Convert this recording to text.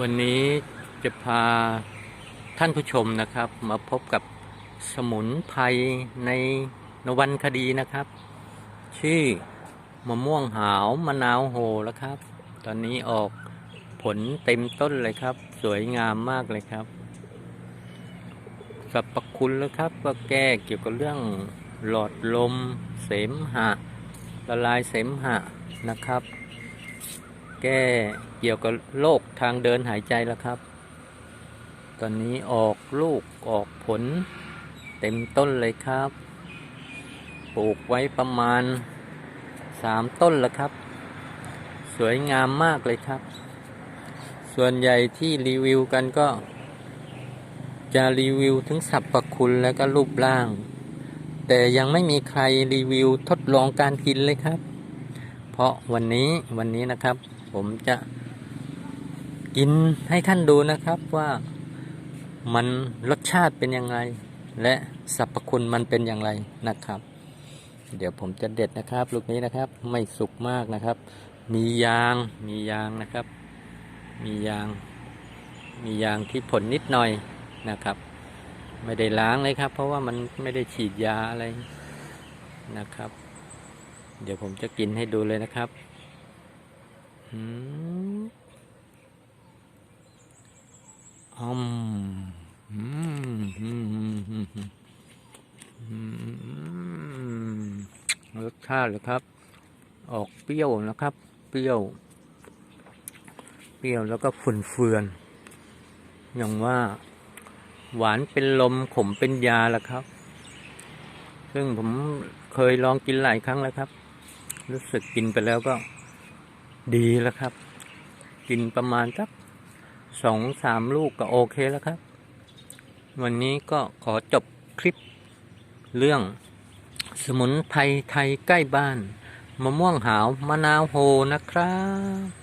วันนี้จะพาท่านผู้ชมนะครับ มาพบกับสมุนไพรในนวันคดีนะครับ ชื่อมะม่วงหาวมะนาวโหแล้วครับ ตอนนี้ออกผลเต็มต้นเลยครับ สวยงามมากเลยครับสรรพคุณแล้วครับ ก็แก้เกี่ยวกับเรื่องหลอดลม เสมหะ ละลายเสมหะนะครับ แก้เกี่ยวกับโรคทางเดินหายใจแล้วครับ ตอนนี้ออกลูกออกผล เต็มต้นเลยครับ ปลูกไว้ประมาณสามต้นแล้วครับ สวยงามมากเลยครับ ส่วนใหญ่ที่รีวิวกันก็ จะรีวิวถึงสรรพคุณและก็รูปร่าง แต่ยังไม่มีใครรีวิวทดลองการกินเลยครับ เพราะวันนี้วันนี้นะครับ ผมจะกินให้ท่านดูนะครับว่ามันรสชาติเป็นยังไง และสรรพคุณมันเป็นอย่างไรนะครับ เดี๋ยวผมจะเด็ดนะครับ ลูกนี้นะครับไม่สุกมากนะครับ มียางมียางนะครับ มียาง มียางที่ผลนิดหน่อยนะครับ ไม่ได้ล้างเลยครับ เพราะว่ามันไม่ได้ฉีดยาอะไรนะครับ เดี๋ยวผมจะกินให้ดูเลยนะครับ อือมอืมอืรสชาติเลยครับ ออกเปรี้ยวนะครับ เปรี้ยว เปรี้ยวแล้วก็ฝุ่นเฟือนอย่างว่าหวานเป็นลมขมเป็นยาแล้วครับ ซึ่งผมเคยลองกินหลายครั้งแล้วครับ รู้สึกกินไปแล้วก็ ดีแล้วครับ กินประมาณสักสองสามลูกก็โอเคแล้วครับ วันนี้ก็ขอจบคลิป เรื่องสมุนไพรไทยใกล้บ้าน มะม่วงหาวมะนาวโหนะครับ